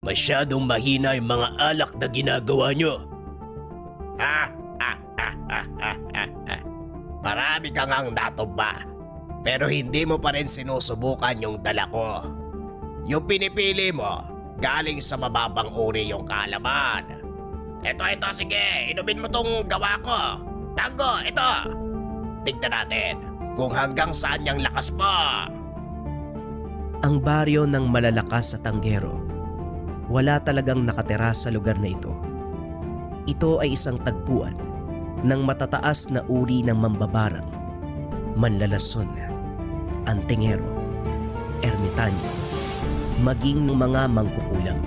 Masyadong mahina yung mga alak na ginagawa nyo. Ha? Ha? Ha? Ha? Ha? Ha? Marami kang ang natumba. Pero hindi mo pa rin sinusubukan yung dala ko. Yung pinipili mo, galing sa mababang uri yung kaalaman. Ito, ito, sige. Inumin mo tong gawa ko. Tango, ito. Tignan natin kung hanggang saan yung lakas mo. Ang baryo ng malalakas sa Tanggero, wala talagang nakatira sa lugar na ito. Ito ay isang tagpuan ng matataas na uri ng mambabarang, manlalason, antingero, ermitanyo, maging ng mga mangkukulam.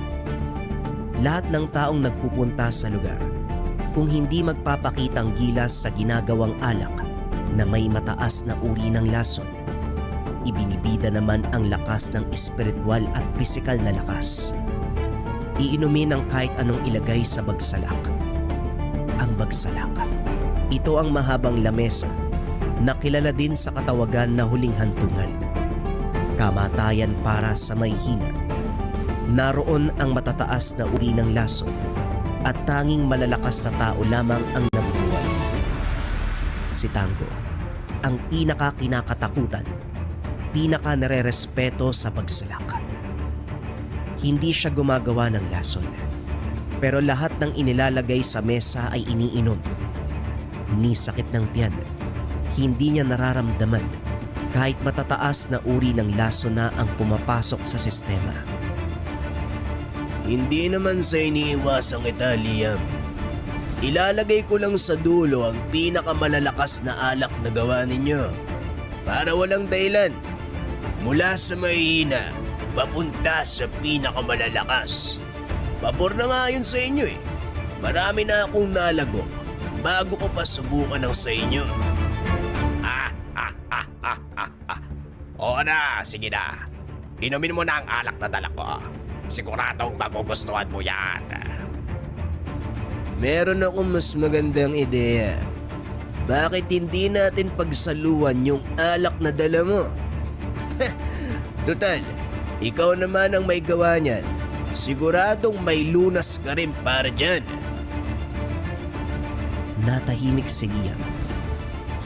Lahat ng taong nagpupunta sa lugar, kung hindi magpapakitang gilas sa ginagawang alak na may mataas na uri ng lason, ibinibida naman ang lakas ng espiritual at pisikal na lakas. Iinumin ang kahit anong ilagay sa bagsalak. Ang bagsalak. Ito ang mahabang lamesa na kilala din sa katawagan na huling hantungan. Kamatayan para sa may hina. Naroon ang matataas na uri ng lason at tanging malalakas na tao lamang ang nabubuhay. Si Tango, ang pinaka kinakatakutan pinaka nare-respeto sa bagsalak. Hindi siya gumagawa ng lason. Pero lahat ng inilalagay sa mesa ay iniinom. Ni sakit ng tiyan, hindi niya nararamdaman kahit matataas na uri ng lason na ang pumapasok sa sistema. Hindi naman sa iniiwasang kita, Liam. Ilalagay ko lang sa dulo ang pinakamalalakas na alak na gawa ninyo. Para walang dahilan. Mula sa mahina, papunta sa pinakamalalakas. Pabor na nga yun sa inyo eh. Marami na akong nalagok bago ko pa subukan ng sa inyo. Ah, ah, na, sige na. Inumin mo na ang alak na dala ko. Siguradong magugustuhan mo yan. Meron akong mas magandang ideya. Bakit hindi natin pagsaluan yung alak na dala mo? Total, ikaw naman ang may gawa niyan. Siguradong may lunas ka rin para dyan. Natahimik si Liam.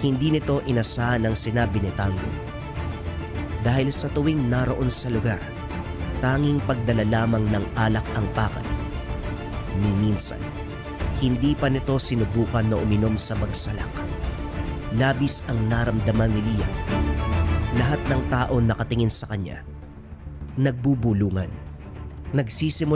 Hindi nito inasahan ang sinabi ni Tango. Dahil sa tuwing naroon sa lugar, tanging pagdala lamang ng alak ang pakay. Ni minsan, hindi pa nito sinubukan na uminom sa bagsalak. Labis ang naramdaman ni Liam. Lahat ng tao nakatingin sa kanya. Nagbubulungan. Nagsisimula